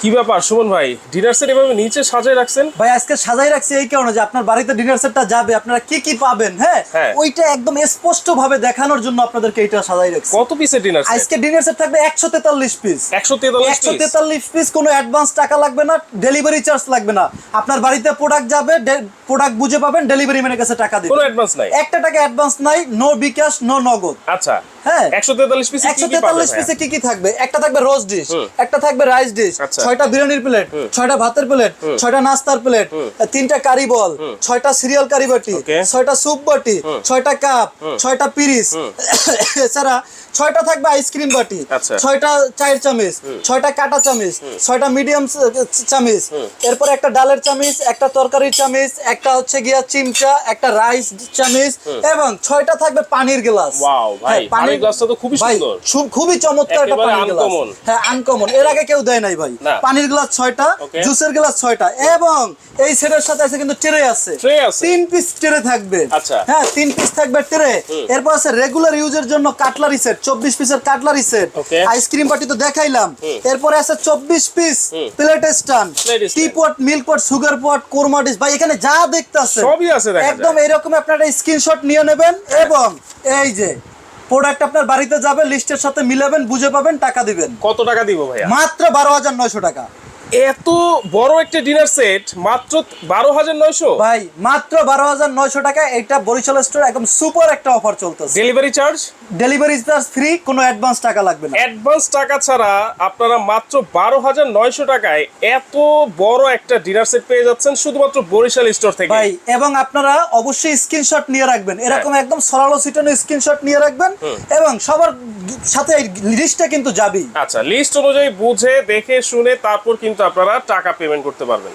কি ব্যাপার সুমন ভাই? ডিনার সেট এভাবে নিচে সাজায় রাখছেন? ভাই আজকে সাজাই রাখছি এই কারণে যে আপনার বাড়িতে ডিনার সেটটা যাবে আপনারা কি কি পাবেন হ্যাঁ? হ্যাঁ। ওইটা একদম স্পষ্ট ভাবে দেখানোর জন্য আপনাদেরকে এটা সাজাই রাখছি। কত পিসের ডিনার সেট আজকে ডিনার সেট থাকবে একশো তেতাল্লিশ পিস একশো তেতাল্লিশ একশো তেতাল্লিশ পিস কোনো অ্যাডভান্স টাকা লাগবে না ডেলিভারি চার্জ লাগবে না। আপনার বাড়িতে প্রোডাক্ট যাবে প্রোডাক্ট বুঝে পাবেন ডেলিভারি ম্যানের কাছে টাকা দিবেন কোনো অ্যাডভান্স নাই? একটা টাকা অ্যাডভান্স নাই নো বিকাশ নো নগদ। আচ্ছা। হ্যাঁ। পিসে কি কি থাকবে? একটা থাকবে রোজ ডিশ একটা থাকবে রাইস ডিশ আচ্ছা। ছয়টা বিরিয়ানির প্লেট ছয়টা ভাতের প্লেট ছয়টা নাস্তার প্লেট তিনটা কারি বল ছয়টা সিরিয়াল কারি বাটি ছয়টা স্যুপ বাটি ছয়টা কাপ ছয়টা পিরিস এছাড়া ছয়টা থাকবে আইসক্রিম বাটি। ছয়টা চায়ের চামিচ ছয়টা কাটা চামিচ ছয়টা মিডিয়াম চামিচ এরপর একটা ডালের চামিচ একটা তরকারির চামিচ একটা হচ্ছে গিয়া চিমচা একটা রাইস চামিচ এবং ছয়টা থাকবে পানির গ্লাস। Wow, হ্যাঁ, গ্লাসটা তো খুবই সুন্দর। খুবই চমৎকার একটা গ্লাস হ্যাঁ আনকমন এর আগে কেউ দেয় নাই ভাই। পানির গ্লাস ছয়টা Okay. জুসের গ্লাস ছয়টা। এবং এই সেটের সাথে আছে কিন্তু ট্রে আছে। Tray আছে? তিন পিস ট্রে থাকবে। আচ্ছা। হ্যাঁ তিন পিস থাকবে ট্রে এরপর আছে রেগুলার ইউজের জন্য কাটলারি সেট চব্বিশ পিসের কাটলারি সেট আইসক্রিম পার্টি তো দেখাইলাম। এরপরে আছে চব্বিশ piece plate stand Plate tea pot milk pot sugar pot korma dish ভাই এখানে যা দেখতেছে সবই আছে একদম এরকম আপনারা স্ক্রিনশট নিয়ে নেবেন। এবং এই যে প্রোডাক্ট আপনার বাড়িতে যাবে লিস্টের সাথে মিলাবেন বুঝে পাবেন টাকা দিবেন। কত টাকা দিব ভাইয়া? মাত্র বারো হাজার নয়শো টাকা। এত বড় একটা ডিনার সেট মাত্র বারো হাজার নয়শো? ভাই মাত্র বারো হাজার নয়শো টাকা এটা বরিশাল স্টোর একদম সুপার একটা অফার চলতেছে। Delivery charge delivery charge free কোনো অ্যাডভান্স টাকা লাগবে না। অ্যাডভান্স টাকা ছাড়া আপনারা মাত্র বারো হাজার নয়শো টাকায় এত বড় একটা ডিনার সেট পেয়ে যাচ্ছেন শুধুমাত্র বরিশাল স্টোর থেকে। ভাই এবং আপনারা অবশ্যই স্ক্রিনশট নিয়ে রাখবেন। এরকম একদম সরালো সিটানো স্ক্রিনশট নিয়ে রাখবেন এবং সবার সাথে লিস্টটা কিন্তু যাবেই। আচ্ছা লিস্ট অনুযায়ী বুঝে দেখে শুনে তারপর কিন্তু আপনারা টাকা পেমেন্ট করতে পারবেন।